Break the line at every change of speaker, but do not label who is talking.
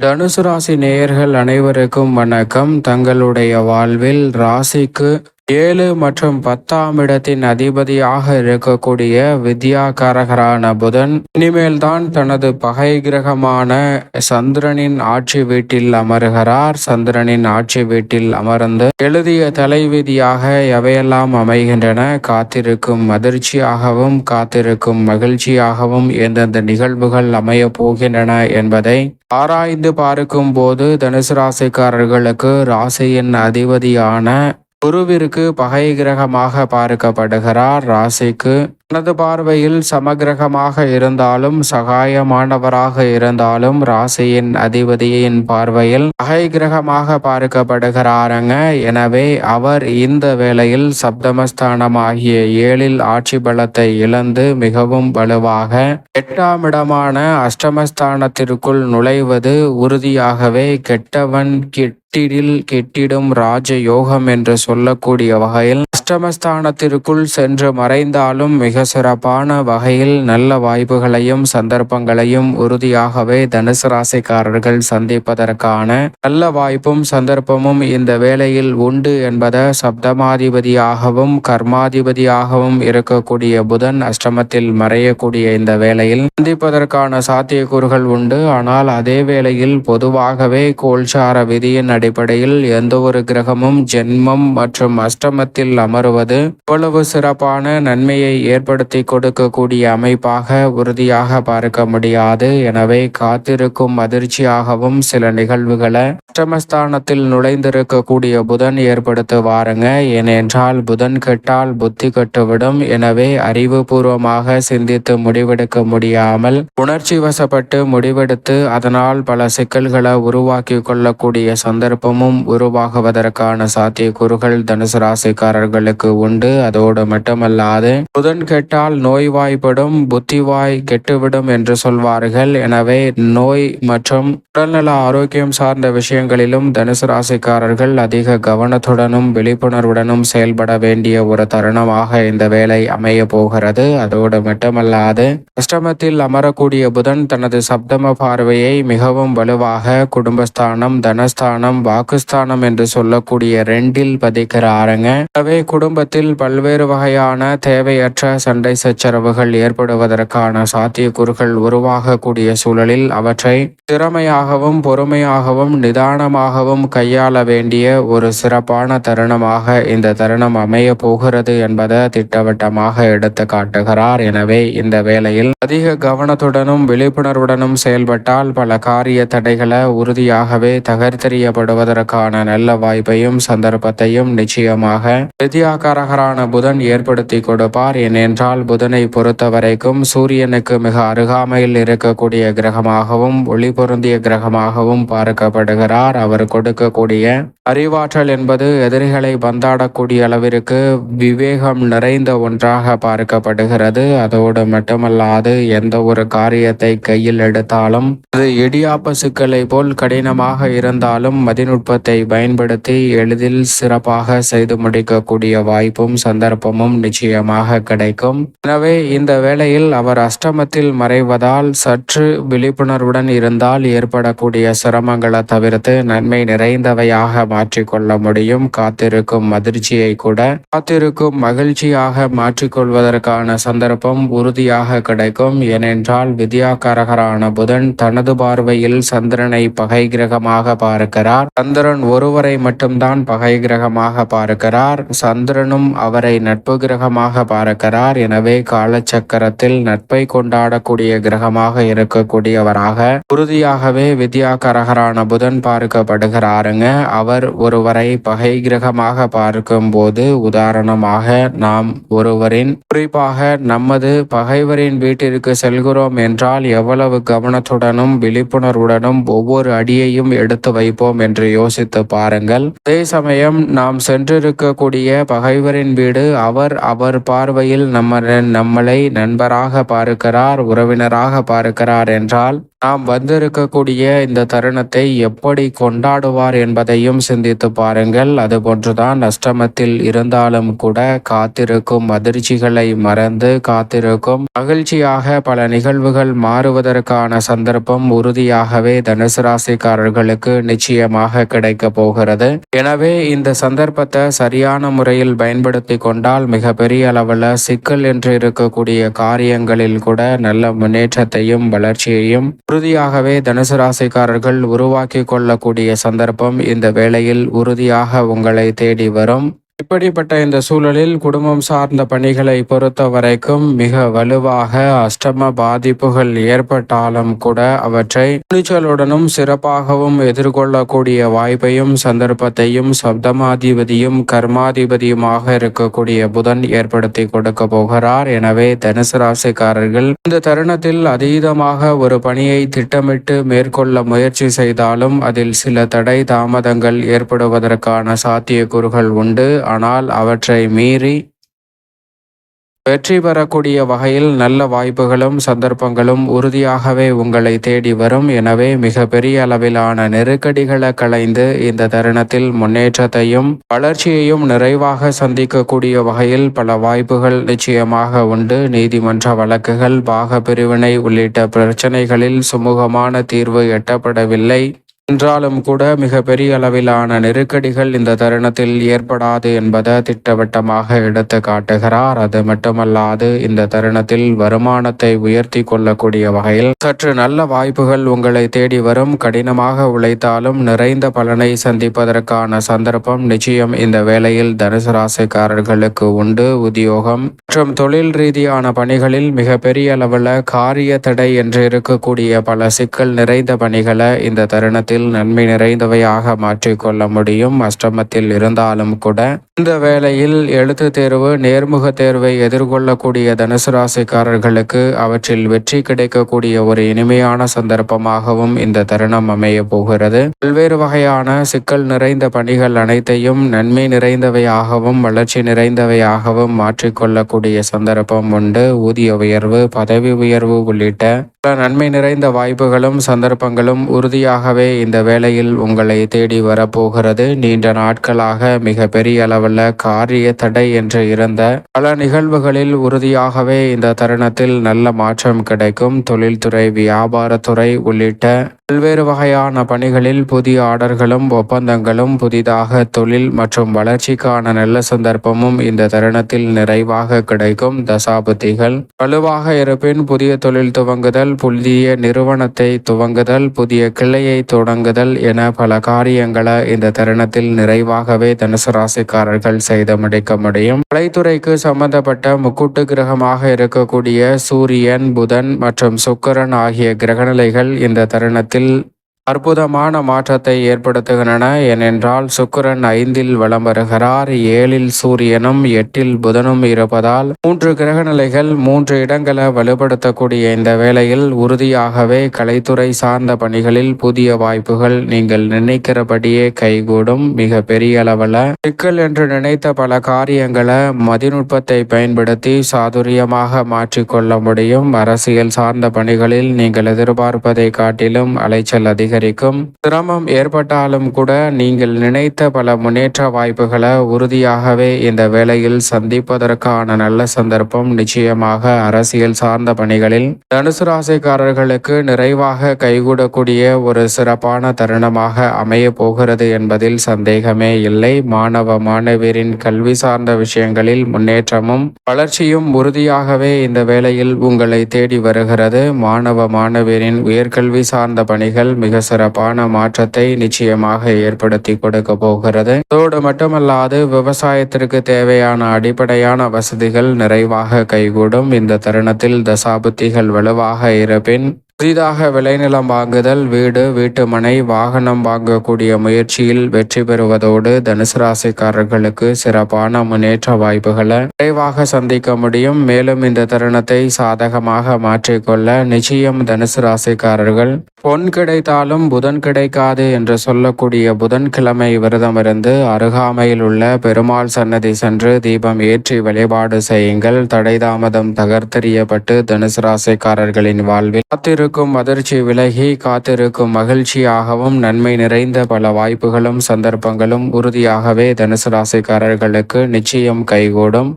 தனுசு ராசி நேயர்கள் அனைவருக்கும் வணக்கம். தங்களுடைய வாழ்வில் ராசிக்கு ஏழு மற்றும் பத்தாம் இடத்தின் அதிபதியாக இருக்கக்கூடிய வித்யாகாரகரான புதன் இனிமேல் தான் தனது பகை கிரகமான சந்திரனின் ஆட்சி வீட்டில் அமருகிறார். சந்திரனின் ஆட்சி வீட்டில் அமர்ந்து எழுதிய தலைவிதியாக எவையெல்லாம் அமைகின்றன. காத்திருக்கும் அதிர்ச்சியாகவும் காத்திருக்கும் மகிழ்ச்சியாகவும் எந்தெந்த நிகழ்வுகள் அமைய போகின்றன என்பதை ஆராய்ந்து பார்க்கும் போது தனுசு ராசிக்காரர்களுக்கு ராசியின் அதிபதியான குருவிற்கு பகை கிரகமாக பார்க்கப்படுகிறார். ராசிக்கு தனது பார்வையில் சமகிரகமாக இருந்தாலும் சகாயமானவராக இருந்தாலும் ராசியின் அதிபதியின் பார்வையில் பகை கிரகமாக பார்க்கப்படுகிறாருங்க. எனவே அவர் இந்த வேளையில் சப்தமஸ்தானமாகிய ஏழில் ஆட்சி பலத்தை இழந்து மிகவும் வலுவாக எட்டாம் இடமான அஷ்டமஸ்தானத்திற்குள் நுழைவது உறுதியாகவே கெட்டவன் கெட்டிடில் கெட்டிடும் ராஜ யோகம் என்று சொல்லக்கூடிய வகையில் அஷ்டமஸ்தானத்திற்குள் சென்று மறைந்தாலும் மிக மிக சிறப்பான வகையில் நல்ல வாய்ப்புகளையும் சந்தர்ப்பங்களையும் உறுதியாகவே தனுசு ராசிக்காரர்கள் சந்திப்பதற்கான நல்ல வாய்ப்பும் சந்தர்ப்பமும் இந்த வேளையில் உண்டு என்பதை சப்தமாதிபதியாகவும் கர்மாதிபதியாகவும் இருக்கக்கூடிய புதன் அஷ்டமத்தில் மறையக்கூடிய இந்த வேளையில் சந்திப்பதற்கான சாத்தியக்கூறுகள் உண்டு. ஆனால் அதே வேளையில் பொதுவாகவே கோல்சார விதியின் அடிப்படையில் எந்த ஒரு கிரகமும் ஜென்மம் மற்றும் அஷ்டமத்தில் அமருவது இவ்வளவு சிறப்பான நன்மையை ஏற்படுத்தி கொடுக்கக்கூடிய அமைப்பாக உறுதியாக பார்க்க முடியாது. எனவே காத்திருக்கும் அதிர்ச்சியாகவும் சில நிகழ்வுகளை அஷ்டமஸ்தானத்தில் நுழைந்திருக்கக்கூடிய புதன் ஏற்படுத்துவாருங்க. ஏனென்றால் புதன் கெட்டால் புத்தி கட்டுவிடும். எனவே அறிவுபூர்வமாக சிந்தித்து முடிவெடுக்க முடியாமல் உணர்ச்சி வசப்பட்டு முடிவெடுத்து அதனால் பல சிக்கல்களை உருவாக்கி கொள்ளக்கூடிய சந்தர்ப்பமும் உருவாகுவதற்கான சாத்தியக்கூறுகள் தனுசு ராசிக்காரர்களுக்கு உண்டு. அதோடு மட்டுமல்லாது புதன் கெட்டால் நோய்வாய்ப்படும் புத்திவாய் கெட்டுவிடும் என்று சொல்வார்கள். எனவே நோய் மற்றும் உடல்நல ஆரோக்கியம் சார்ந்த விஷயங்களிலும் தனுசு ராசிக்காரர்கள் அதிக கவனத்துடனும் விழிப்புணர்வுடனும் செயல்பட வேண்டிய ஒரு தருணமாக இந்த வேலை அமைய போகிறது. அதோடு மட்டுமல்லாது அஷ்டமத்தில் அமரக்கூடிய புதன் தனது சப்தம பார்வையை மிகவும் வலுவாக குடும்பஸ்தானம் தனஸ்தானம் வாக்குஸ்தானம் என்று சொல்லக்கூடிய ரெண்டில் பதிக்கிறாருங்க. எனவே குடும்பத்தில் பல்வேறு வகையான தேவையற்ற சண்டை சச்சரவுகள் ஏற்படுவதற்கான சாத்தியக்கூறுகள் உருவாகக்கூடிய சூழலில் அவற்றை திறமையாகவும் பொறுமையாகவும் நிதானமாகவும் கையாள வேண்டிய ஒரு சிறப்பான தருணமாக இந்த தருணம் அமைய போகிறது என்பதை திட்டவட்டமாக எடுத்து காட்டுகிறார். எனவே இந்த வேளையில் அதிக கவனத்துடனும் விழிப்புணர்வுடனும் செயல்பட்டால் பல காரிய தடைகளை உறுதியாகவே தகர்த்தெறியப்படுவதற்கான நல்ல வாய்ப்பையும் சந்தர்ப்பத்தையும் நிச்சயமாக வித்யாகாரகரான புதன் ஏற்படுத்தி கொடுப்பார். ஏனென்றால் என்றால் புதனை பொறுத்த வரைக்கும் சூரியனுக்கு மிக அருகாமையில் இருக்கக்கூடிய கிரகமாகவும் ஒளி பொருந்திய கிரகமாகவும் பார்க்கப்படுகிறார். அவர் கொடுக்கக்கூடிய அறிவாற்றல் என்பது எதிரிகளை பந்தாடக்கூடிய அளவிற்கு விவேகம் நிறைந்த ஒன்றாக பார்க்கப்படுகிறது. அதோடு மட்டுமல்லாது எந்த ஒரு காரியத்தை கையில் எடுத்தாலும் அது இடியாப்ப சிக்கலை போல் கடினமாக இருந்தாலும் மதிநுட்பத்தை பயன்படுத்தி எளிதில் சிறப்பாக செய்து முடிக்கக்கூடிய வாய்ப்பும் சந்தர்ப்பமும் நிச்சயமாக கிடைக்கும். எனவே இந்த வேளையில் அவர் அஷ்டமத்தில் மறைவதால் சற்று விழிப்புணர்வுடன் இருந்தால் ஏற்படக்கூடிய சிரமங்களை தவிர்த்து நன்மை நிறைந்தவையாக மாற்றிக்கொள்ள முடியும். காத்திருக்கும் அதிர்ச்சியை கூட காத்திருக்கும் மகிழ்ச்சியாக மாற்றிக்கொள்வதற்கான சந்தர்ப்பம் உறுதியாக கிடைக்கும். ஏனென்றால் வித்யாகரகரான புதன் தனது பார்வையில் சந்திரனை பகை கிரகமாக பார்க்கிறார். சந்திரன் ஒருவரை மட்டும்தான் பகை கிரகமாக பார்க்கிறார். சந்திரனும் அவரை நட்பு கிரகமாக பார்க்கிறார். எனவே காலச்சக்கரத்தில் நட்பை கொண்டாடக்கூடிய கிரகமாக இருக்கக்கூடியவராக உறுதியாகவே வித்யாகரகரான புதன் பார்க்கப்படுகிறாருங்க. அவர் ஒருவரை பகை கிரகமாக பார்க்கும்போது உதாரணமாக நாம் ஒருவரின் குறிப்பாக நமது பகைவரின் வீட்டிற்கு செல்கிறோம் என்றால் எவ்வளவு கவனத்துடனும் விழிப்புணர்வுடனும் ஒவ்வொரு அடியையும் எடுத்து வைப்போம் என்று யோசித்து பாருங்கள். அதே சமயம் நாம் சென்றிருக்கக்கூடிய பகைவரின் வீடு அவர் அவர் பார்வையில் நம்ம நம்மளை நண்பராக பார்க்கிறார் உறவினராக பார்க்கிறார் என்றால் நாம் வந்திருக்கக்கூடிய இந்த தருணத்தை எப்படி கொண்டாடுவார் என்பதையும் சிந்தித்து பாருங்கள். அதுபோன்றுதான் அஷ்டமத்தில் இருந்தாலும் கூட காத்திருக்கும் அதிர்ச்சிகளை மறந்து காத்திருக்கும் மகிழ்ச்சியாக பல நிகழ்வுகள் மாறுவதற்கான சந்தர்ப்பம் உறுதியாகவே தனுசு ராசிக்காரர்களுக்கு நிச்சயமாக கிடைக்க போகிறது. எனவே இந்த சந்தர்ப்பத்தை சரியான முறையில் பயன்படுத்தி கொண்டால் மிகப்பெரிய அளவில் சிக்கல் என்று இருக்கக்கூடிய காரியங்களில் கூட நல்ல முன்னேற்றத்தையும் வளர்ச்சியையும் உறுதியாகவே தனுசு ராசிக்காரர்கள் உருவாக்கி கொள்ளக்கூடிய சந்தர்ப்பம் இந்த வேளையில் உறுதியாக உங்களை தேடி வரும். இப்படிப்பட்ட இந்த சூழலில் குடும்பம் சார்ந்த பணிகளை பொறுத்த வரைக்கும் மிக வலுவாக அஷ்டம பாதிப்புகள் ஏற்பட்டாலும் கூட அவற்றை துணிச்சலுடனும் சிறப்பாகவும் எதிர்கொள்ளக்கூடிய வாய்ப்பையும் சந்தர்ப்பத்தையும் சப்தமாதிபதியும் கர்மாதிபதியுமாக இருக்கக்கூடிய புதன் ஏற்படுத்தி கொடுக்க போகிறார். எனவே தனுசு ராசிக்காரர்கள் இந்த தருணத்தில் அதீதமாக ஒரு பணியை திட்டமிட்டு மேற்கொள்ள முயற்சி செய்தாலும் அதில் சில தடை தாமதங்கள் ஏற்படுவதற்கான சாத்தியக்கூறுகள் உண்டு. ஆனால் அவற்றை மீறி வெற்றி பெறக்கூடிய வகையில் நல்ல வாய்ப்புகளும் சந்தர்ப்பங்களும் உறுதியாகவே உங்களை தேடி வரும். எனவே மிக பெரிய அளவிலான நெருக்கடிகளை களைந்து இந்த தருணத்தில் முன்னேற்றத்தையும் வளர்ச்சியையும் நிறைவாக சந்திக்கக்கூடிய வகையில் பல வாய்ப்புகள் நிச்சயமாக உண்டு. நீதிமன்ற வழக்குகள் பாக பிரிவினை உள்ளிட்ட பிரச்சனைகளில் சுமூகமான தீர்வு எட்டப்படவில்லை. என்றாலும் கூட மிக பெரிய அளவிலான நெருக்கடிகள் இந்த தருணத்தில் ஏற்படாது என்பதை திட்டவட்டமாக எடுத்து காட்டுகிறார். அது மட்டுமல்லாது இந்த தருணத்தில் வருமானத்தை உயர்த்தி கொள்ளக்கூடிய வகையில் சற்று நல்ல வாய்ப்புகள் உங்களை தேடி வரும். கடினமாக உழைத்தாலும் நிறைந்த பலனை சந்திப்பதற்கான சந்தர்ப்பம் நிச்சயம் இந்த வேளையில் தனுசு ராசிக்காரர்களுக்கு உண்டு. உத்தியோகம் மற்றும் தொழில் ரீதியான பணிகளில் மிக பெரிய அளவில் காரிய தடை என்று இருக்கக்கூடிய பல சிக்கல் நிறைந்த பணிகளை இந்த தருணத்தில் நன்மை நிறைந்தவையாக மாற்றிக்கொள்ள முடியும். அஷ்டமத்தில் இருந்தாலும் கூட இந்த வேளையில் எழுத்து தேர்வு நேர்முக தேர்வை எதிர்கொள்ளக்கூடிய தனுசு ராசிக்காரர்களுக்கு அவற்றில் வெற்றி கிடைக்கக்கூடிய ஒரு இனிமையான சந்தர்ப்பமாகவும் இந்த தருணம் அமைய போகிறது. பல்வேறு வகையான சிக்கல் நிறைந்த பணிகள் அனைத்தையும் நன்மை நிறைந்தவையாகவும் வளர்ச்சி நிறைந்தவையாகவும் மாற்றிக்கொள்ளக்கூடிய சந்தர்ப்பம் உண்டு. ஊதிய உயர்வு பதவி உயர்வு உள்ளிட்ட பல நன்மை நிறைந்த வாய்ப்புகளும் சந்தர்ப்பங்களும் உறுதியாகவே இந்த வேளையில் உங்களை தேடி வரப்போகிறது நீண்ட நாட்களாக மிக பெரிய அளவில் காரிய தடை என்று இருந்த பல நிகழ்வுகளில் உறுதியாகவே இந்த தருணத்தில் நல்ல மாற்றம் கிடைக்கும். தொழில்துறை வியாபாரத்துறை உள்ளிட்ட பல்வேறு வகையான பணிகளில் புதிய ஆர்டர்களும் ஒப்பந்தங்களும் புதிதாக தொழில் மற்றும் வளர்ச்சிக்கான நல்ல சந்தர்ப்பமும் இந்த தருணத்தில் நிறைவாக கிடைக்கும். தசாபுத்திகள் வலுவாக இருப்பின் புதிய தொழில் துவங்குதல் புதிய நிறுவனத்தை துவங்குதல் புதிய கிளையை தொடங்குதல் என பல காரியங்களை இந்த தருணத்தில் நிறைவாகவே தனுசு ராசிக்காரர்கள் செய்து முடிக்க முடியும் கலைத்துறைக்கு சம்பந்தப்பட்ட முக்கூட்டு கிரகமாக இருக்கக்கூடிய சூரியன் புதன் மற்றும் சுக்கரன் ஆகிய கிரகநிலைகள் இந்த தருணத்தில் அற்புதமான மாற்றத்தை ஏற்படுத்துகின்றன. ஏனென்றால் சுக்கிரன் ஐந்தில் வலம் வருகிறார். ஏழில் சூரியனும் எட்டில் புதனும் இருப்பதால் மூன்று கிரகநிலைகள் மூன்று இடங்களை வலுப்படுத்தக்கூடிய இந்த வேளையில் உறுதியாகவே கலைத்துறை சார்ந்த பணிகளில் புதிய வாய்ப்புகள் நீங்கள் நினைக்கிறபடியே கைகூடும் மிக பெரிய அளவில். சிக்கல் என்று நினைத்த பல காரியங்களை மதிநுட்பத்தை பயன்படுத்தி சாதுரியமாக மாற்றிக்கொள்ள முடியும். அரசியல் சார்ந்த பணிகளில் நீங்கள் எதிர்பார்ப்பதை காட்டிலும் அலைச்சல் அதிகம் அதிகரிக்கும். சிரமம் ஏற்பட்டாலும் கூட நீங்கள் நினைத்த பல முன்னேற்ற வாய்ப்புகளை உறுதியாகவே இந்த வேளையில் சந்திப்பதற்கான நல்ல சந்தர்ப்பம் நிச்சயமாக அரசியல் சார்ந்த பணிகளில். தனுசு ராசிக்காரர்களுக்கு நிறைவாக கைகூடக்கூடிய ஒரு சிறப்பான தருணமாக அமைய போகிறது என்பதில் சந்தேகமே இல்லை. மாணவ மாணவியரின் கல்வி சார்ந்த விஷயங்களில் முன்னேற்றமும் வளர்ச்சியும் உறுதியாகவே இந்த வேளையில் உங்களை தேடி வருகிறது. மாணவ மாணவியரின் உயர்கல்வி சார்ந்த பணிகள் மிக சிறப்பான மாற்றத்தை நிச்சயமாக ஏற்படுத்தி கொடுக்க போகிறது. அதோடு மட்டுமல்லாது விவசாயத்திற்கு தேவையான அடிப்படையான வசதிகள் நிறைவாக கைகூடும். இந்த தருணத்தில் தசாபுத்திகள் வலுவாக இருப்பின் புதிதாக விளைநிலம் வாங்குதல் வீடு வீட்டுமனை வாகனம் வாங்கக்கூடிய முயற்சியில் வெற்றி பெறுவதோடு தனுசு ராசிக்காரர்களுக்கு சிறப்பான முன்னேற்ற வாய்ப்புகளை விரைவாக சந்திக்க முடியும். மேலும் இந்த தருணத்தை சாதகமாக மாற்றிக்கொள்ள நிச்சயம் தனுசு ராசிக்காரர்கள் பொன் கிடைத்தாலும் புதன் கிடைக்காது என்று சொல்லக்கூடிய புதன்கிழமை விரதமிருந்து அருகாமையில் உள்ள பெருமாள் சன்னதி சென்று தீபம் ஏற்றி வழிபாடு செய்யுங்கள். தடைதாமதம் தகர்த்தெறியப்பட்டு தனுசு ராசிக்காரர்களின் வாழ்வில் இருக்கும் அதிர்ச்சி விலகி காத்திருக்கும் மகிழ்ச்சியாகவும் நன்மை நிறைந்த பல வாய்ப்புகளும் சந்தர்ப்பங்களும் உறுதியாகவே தனுசு ராசிக்காரர்களுக்கு நிச்சயம் கைகூடும்.